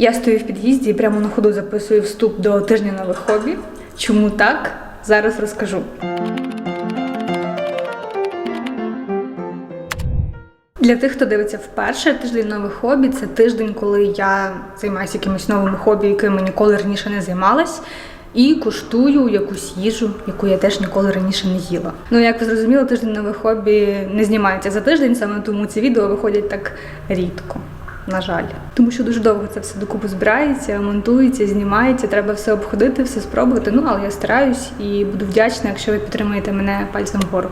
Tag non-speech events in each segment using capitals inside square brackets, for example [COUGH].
Я стою в під'їзді і прямо на ходу записую вступ до тижня нових хобі. Чому так? Зараз розкажу. Для тих, хто дивиться вперше, тиждень нових хобі це тиждень, коли я займаюся якимось новими хобі, якими ніколи раніше не займалась. І куштую якусь їжу, яку я теж ніколи раніше не їла. Ну як ви зрозуміли, тиждень нових хобі не знімається за тиждень, саме тому ці відео виходять так рідко. На жаль, тому що дуже довго це все докупи збирається, монтується, знімається. Треба все обходити, все спробувати. Ну але я стараюсь і буду вдячна, якщо ви підтримаєте мене пальцем вгору.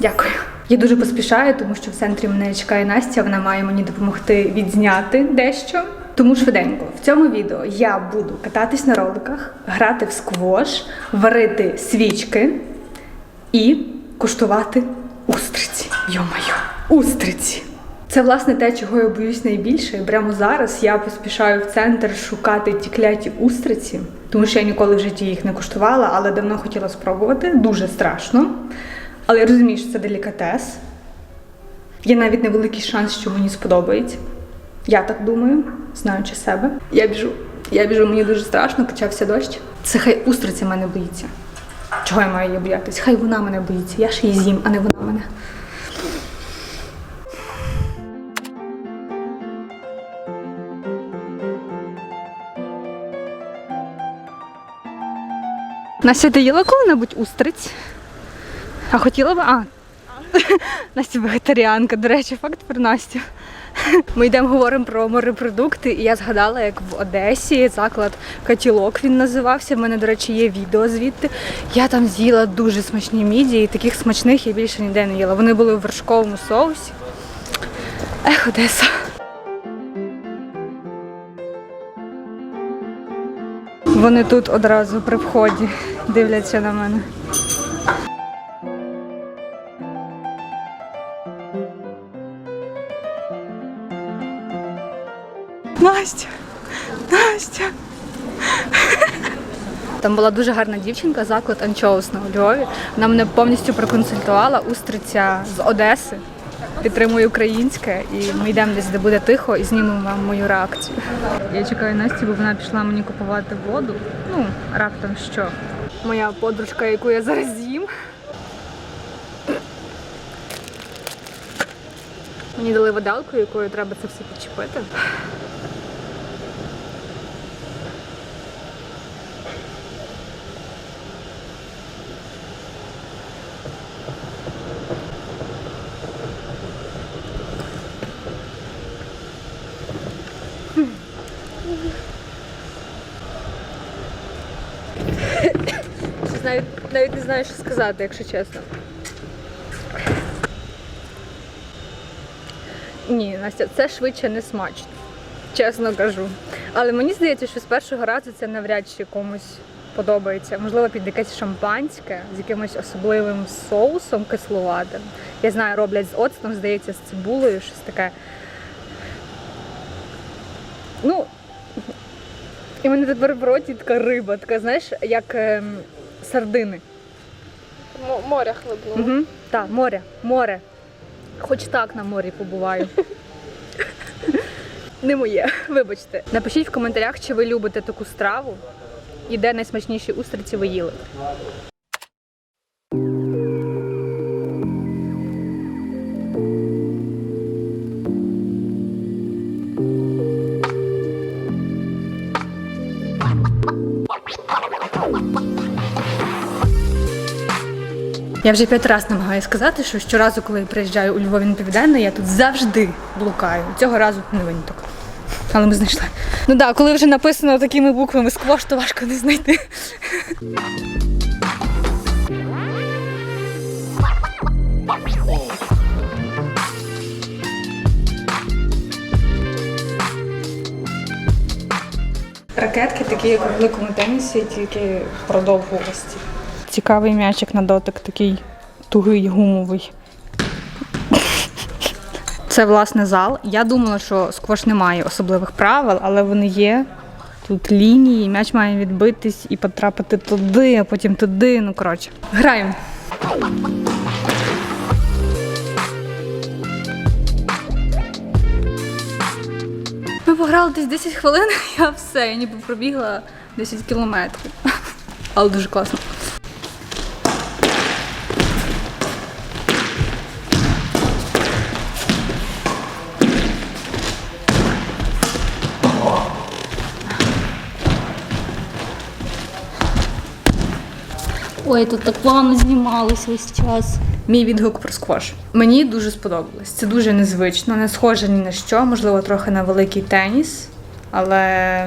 Дякую. Я дуже поспішаю, тому що в центрі мене чекає Настя. Вона має мені допомогти відзняти дещо. Тому швиденько в цьому відео я буду кататись на роликах, грати в сквош, варити свічки і куштувати устриці. Йо-моє, устриці! Це власне те, чого я боюсь найбільше. Прямо зараз я поспішаю в центр шукати ті кляті устриці, тому що я ніколи в житті їх не куштувала, але давно хотіла спробувати. Дуже страшно. Але я розумію, що це делікатес. Є навіть невеликий шанс, що мені сподобається. Я так думаю, знаючи себе. Я біжу. Я біжу, мені дуже страшно, почався дощ. Це хай устриця мене боїться. Чого я маю її боятись? Хай вона мене боїться. Я ж її з'їм, а не вона мене. Настя, ти їла коли-небудь устриць? А хотіла б. А. [LAUGHS] Настя вегетаріанка, до речі, факт про Настю. [LAUGHS] Ми йдемо говоримо про морепродукти, і я згадала, як в Одесі заклад Катілок він називався. В мене, до речі, є відео звідти. Я там з'їла дуже смачні мідії, таких смачних я більше ніде не їла. Вони були в вершковому соусі. Ех, Одеса. Вони тут одразу при вході дивляться на мене. Настя! Настя! Там була дуже гарна дівчинка, заклад Анчоус на Львові. Вона мене повністю проконсультувала, устриця з Одеси. Підтримує українське, і ми йдемо десь, де буде тихо, і знімемо вам мою реакцію. Я чекаю Настю, бо вона пішла мені купувати воду. Ну, раптом що. Моя подружка, яку я зараз їм. Мені дали видалку, якою треба це все підчепити. Щось навіть, навіть не знаю, що сказати, якщо чесно. Ні, Настя, це швидше не смачно. Чесно кажу. Але мені здається, що з першого разу це навряд чи комусь подобається. Можливо, під якесь шампанське з якимось особливим соусом кисловатим. Я знаю, роблять з оцтом, здається, з цибулею, щось таке. Ну, і мене тепер в роті така риба, така, знаєш, як ем, сардини. Мо- Моря хлебнуло. Угу. Так, море, море. Хоч так на морі побуваю. [LAUGHS] Не моє, вибачте. Напишіть в коментарях, чи ви любите таку страву і де найсмачніші устриці ви їли. Я вже п'ять разів намагаюся сказати, що щоразу, коли я приїжджаю у Львові на південне, я тут завжди блукаю. Цього разу не виняток. Але ми знайшли. Ну так, коли вже написано такими буквами сквош, то важко не знайти. Ракетки такі, як у великому тенісі, тільки продовгувості. Цікавий м'ячик на дотик, такий тугий гумовий. Це власне зал. Я думала, що сквош не має особливих правил, але вони є. Тут лінії, м'яч має відбитись і потрапити туди, а потім туди. Ну коротше, граємо. Ми пограла десь 10 хвилин, [LAUGHS] я все, я ніби пробігла 10 кілометрів. Але дуже класно. Ой, тут так плавно знімалось весь час. Мій відгук про сквош. Мені дуже сподобалось. Це дуже незвично, не схоже ні на що, можливо, трохи на великий теніс, але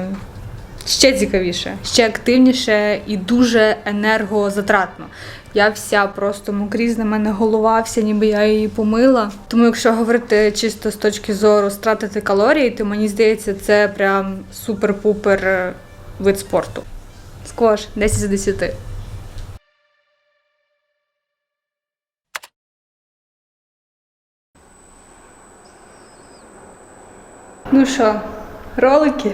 ще цікавіше, ще активніше і дуже енергозатратно. Я вся просто мокрізна, мене голова, вся ніби я її помила. Тому, якщо говорити чисто з точки зору стратити калорії, то мені здається, це прям супер-пупер е, вид спорту. Сквош 10 з 10. Ну що, ролики?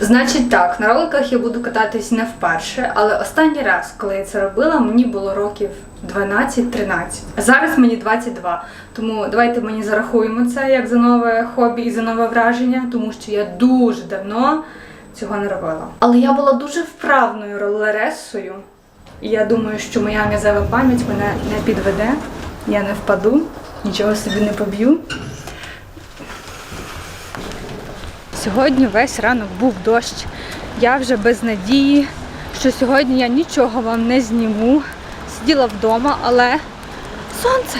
Значить так, на роликах я буду кататись не вперше, але останній раз, коли я це робила, мені було років 12-13. А зараз мені 22. Тому давайте мені зарахуємо це як за нове хобі і за нове враження, тому що я дуже давно цього не робила. Але я була дуже вправною ролересою. І я думаю, що моя м'язева пам'ять мене не підведе. Я не впаду, нічого собі не поб'ю. Сьогодні весь ранок був дощ. Я вже без надії, що сьогодні я нічого вам не зніму. Сиділа вдома, але сонце.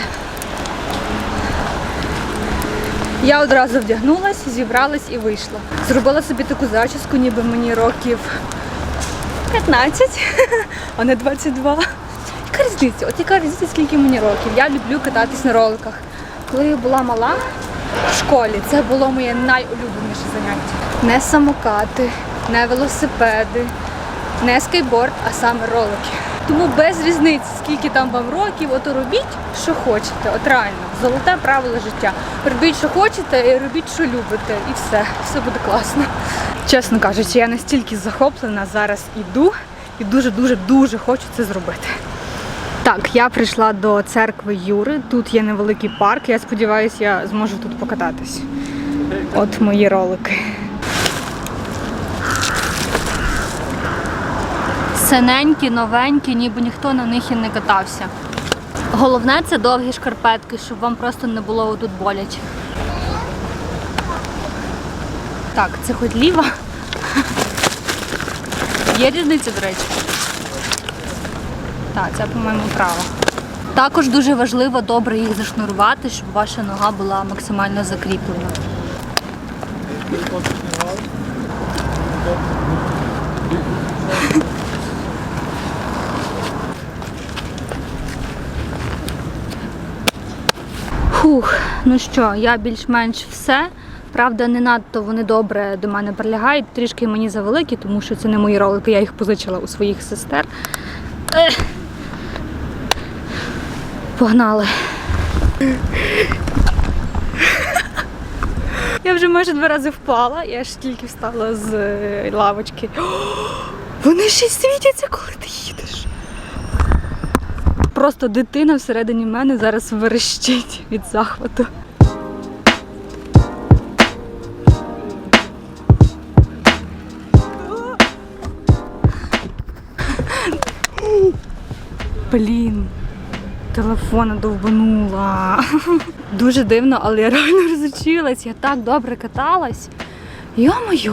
Я одразу вдягнулась, зібралась і вийшла. Зробила собі таку зачіску, ніби мені років 15, [LAUGHS] а не 22. Яка різниця? От яка різниця, скільки мені років? Я люблю кататись на роликах. Коли я була мала в школі, це було моє найулюбленіше заняття. Не самокати, не велосипеди, не скейтборд, а саме ролики. Тому без різниці, скільки там вам років, от робіть, що хочете. От реально, золоте правило життя. Робіть, що хочете, і робіть, що любите, і все, все буде класно. Чесно кажучи, я настільки захоплена зараз іду і дуже-дуже дуже хочу це зробити. Так, я прийшла до церкви Юри. Тут є невеликий парк. Я сподіваюся, я зможу тут покататись. От мої ролики. Синенькі, новенькі, ніби ніхто на них і не катався. Головне це довгі шкарпетки, щоб вам просто не було тут боляче. Так, це хоч ліва. Є різниця, до речі. Так, це, по-моєму, права. Також дуже важливо добре їх зашнурувати, щоб ваша нога була максимально закріплена. Фух, ну що, я більш-менш все. Правда, не надто вони добре до мене прилягають, трішки мені завеликі, тому що це не мої ролики, я їх позичила у своїх сестер. Погнали. Я вже майже два рази впала, я ж тільки встала з е, лавочки. Вони ще й світяться, коли ти їдеш. Просто дитина всередині мене зараз верещить від захвату. Блін, телефона довбанула. [LAUGHS] Дуже дивно, але я реально розучилась. Я так добре каталась. Йо-моє,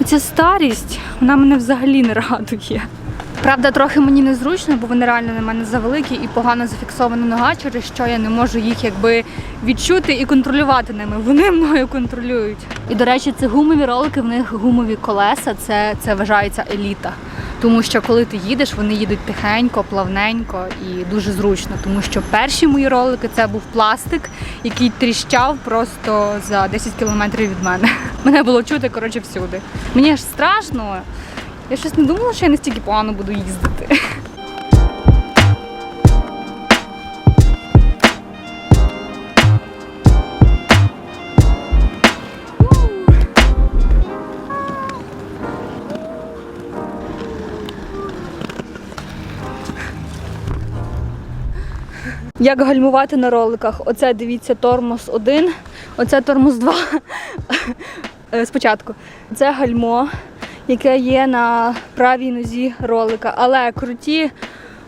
оця старість, вона мене взагалі не радує. Правда, трохи мені незручно, бо вони реально на мене завеликі і погано зафіксована нога, через що я не можу їх якби відчути і контролювати ними. Вони мною контролюють. І до речі, це гумові ролики, в них гумові колеса, це, це вважається еліта. Тому що коли ти їдеш, вони їдуть тихенько, плавненько і дуже зручно. Тому що перші мої ролики це був пластик, який тріщав просто за 10 кілометрів від мене. [LAUGHS] Мене було чути коротше всюди. Мені аж страшно. Я щось не думала, що я настільки погано буду їздити. [LAUGHS] Як гальмувати на роликах? Оце дивіться тормоз один, Оце тормоз 2 Е, спочатку. Це гальмо, яке є на правій нозі ролика. Але круті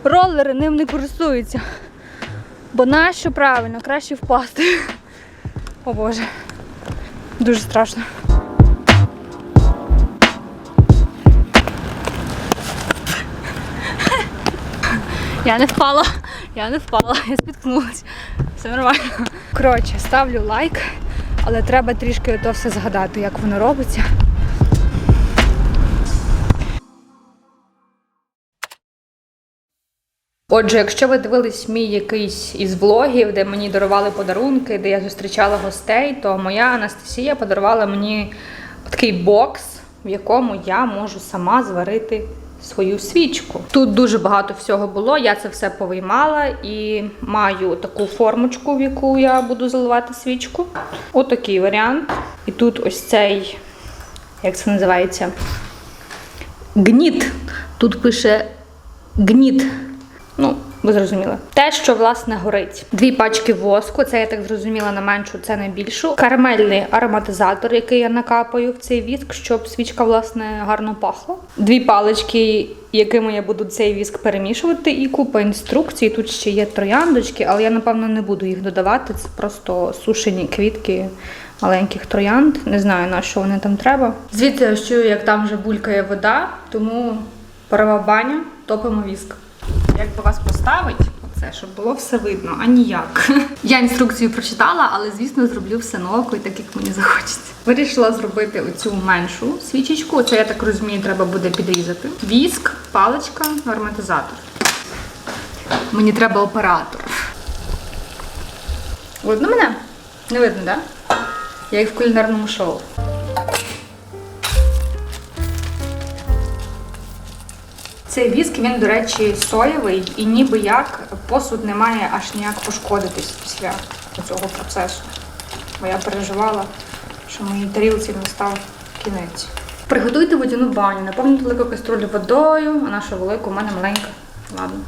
ролери ним не користуються. Бо нащо правильно, краще впасти. О Боже. Дуже страшно. Я не впала, я не впала, [LAUGHS] я спіткнулася. Все нормально. Коротше, ставлю лайк, але треба трішки то все згадати, як воно робиться. Отже, якщо ви дивились мій якийсь із влогів, де мені дарували подарунки, де я зустрічала гостей, то моя Анастасія подарувала мені такий бокс, в якому я можу сама зварити свою свічку. Тут дуже багато всього було. Я це все повиймала і маю таку формочку, в яку я буду заливати свічку. Отакий варіант. І тут ось цей, як це називається? Гніт. Тут пише гніт. Ну, ви зрозуміли. Те, що власне горить. Дві пачки воску, це я так зрозуміла на меншу, це на більшу. Карамельний ароматизатор, який я накапаю в цей віск, щоб свічка власне гарно пахла. Дві палички, якими я буду цей віск перемішувати, і купа інструкцій. Тут ще є трояндочки, але я напевно не буду їх додавати. Це просто сушені квітки маленьких троянд. Не знаю на що вони там треба. Звідси я чую, як там вже булькає вода, тому парова баня, топимо віск. Як би вас поставить, оце, щоб було все видно, а ніяк. Я інструкцію прочитала, але звісно зроблю все і так, як мені захочеться. Вирішила зробити оцю меншу свічечку. Це я так розумію, треба буде підрізати. Віск, паличка, ароматизатор. Мені треба оператор. Видно мене? Не видно, так? Да? Я як в кулінарному шоу. Цей віск, він, до речі, соєвий і ніби як посуд не має аж ніяк пошкодитись після цього процесу. Бо я переживала, що моїй тарілці не став кінець. Приготуйте водяну баню, наповніть велику каструлю водою, а нашу велику, у мене маленька. Ладно.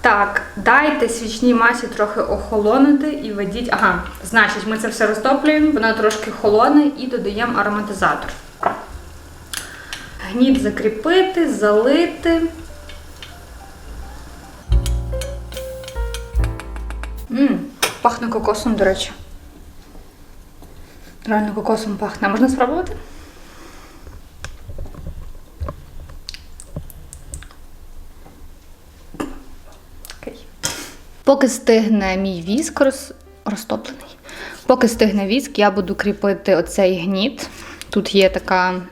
Так, дайте свічній масі трохи охолонути і введіть. Ага, значить, ми це все розтоплюємо, вона трошки холоне і додаємо ароматизатор. Гніт закріпити, залити. Мм, пахне кокосом, до речі. Реально кокосом пахне. Можна спробувати? Окей. Поки стигне мій віск роз... розтоплений. Поки стигне віск, я буду кріпити оцей гніт. Тут є така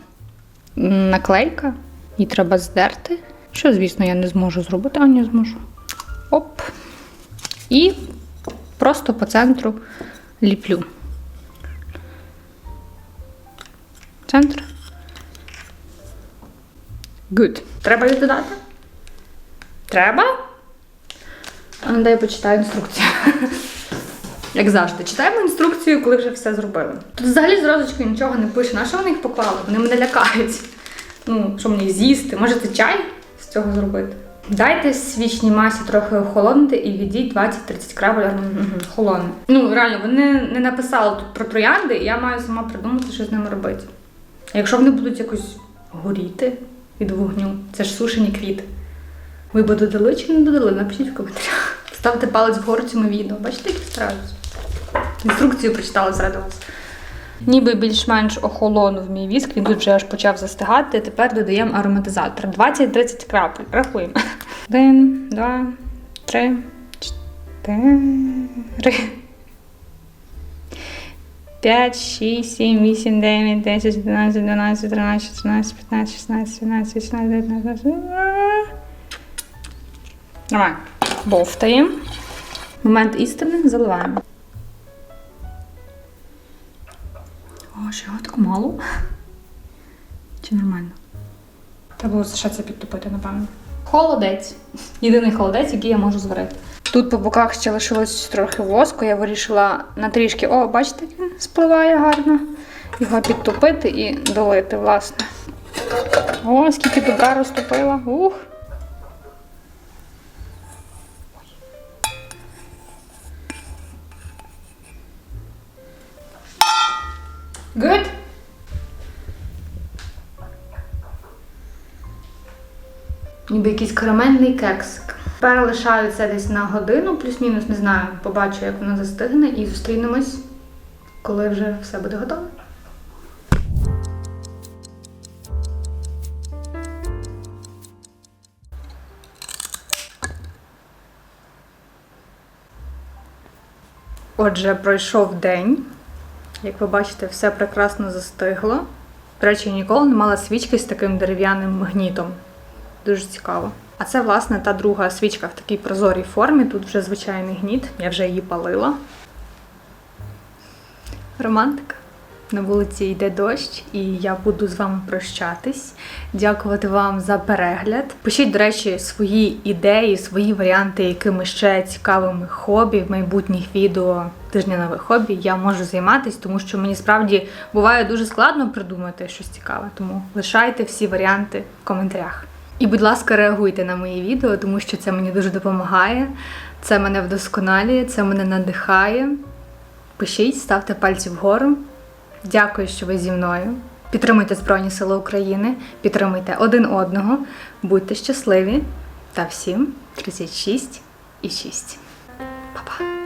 наклейка, її треба здерти. Що, звісно, я не зможу зробити, а не зможу. Оп. І просто по центру ліплю. Центр. Good. Треба її додати? Треба? Дай почитаю інструкцію. Як завжди, читаємо інструкцію, коли вже все зробили. Тут взагалі з розочкою нічого не пише. На що вони їх поклали? Вони мене лякають. Ну, що мені з'їсти? Може, це чай з цього зробити? Дайте свічній масі трохи охолонути і відійдіть 20-30 крапель холоне. Ну, реально, вони не написали тут про троянди, і я маю сама придумати, що з ними робити. А якщо вони будуть якось горіти від вогню, це ж сушені квіти. Ви б додали чи не додали? Напишіть в коментарях. Ставте палець вгору цьому відео. Бачите, як я стараюсь? Інструкцію прочитала заради вас. Ніби більш-менш охолонув мій віск, він тут вже аж почав застигати. Тепер додаємо ароматизатор. 20-30 крапель. Рахуємо. [LAUGHS] Один, два, три, чотири. 5, 6, 7, 8, 9, 10, 11, 12, 13, 14, 15, 16, 17, 18, 19, 20. Нормально. Бовтаємо. Момент істини заливаємо. О, ще його так мало. Чи нормально? Треба було ще це підтопити, напевно. Холодець. Єдиний холодець, який я можу зварити. Тут по боках ще лишилось трохи воску. Я вирішила на трішки, о, бачите, він спливає гарно. Його підтопити і долити, власне. О, скільки добра розтопила. Ух. Ніби якийсь карамельний кексик. Тепер лишаю це десь на годину, плюс-мінус, не знаю, побачу, як воно застигне, і зустрінемось, коли вже все буде готове. Отже, пройшов день. Як ви бачите, все прекрасно застигло. До речі, ніколи не мала свічки з таким дерев'яним гнітом. Дуже цікаво. А це, власне, та друга свічка в такій прозорій формі. Тут вже звичайний гніт, я вже її палила. Романтика. На вулиці йде дощ, і я буду з вами прощатись. Дякувати вам за перегляд. Пишіть, до речі, свої ідеї, свої варіанти, якими ще цікавими хобі в майбутніх відео тижня нових хобі я можу займатися, тому що мені справді буває дуже складно придумати щось цікаве. Тому лишайте всі варіанти в коментарях. І, будь ласка, реагуйте на мої відео, тому що це мені дуже допомагає. Це мене вдосконалює, це мене надихає. Пишіть, ставте пальці вгору. Дякую, що ви зі мною. Підтримуйте Збройні Сили України, підтримуйте один одного, будьте щасливі та всім 36 і 6. Па-па!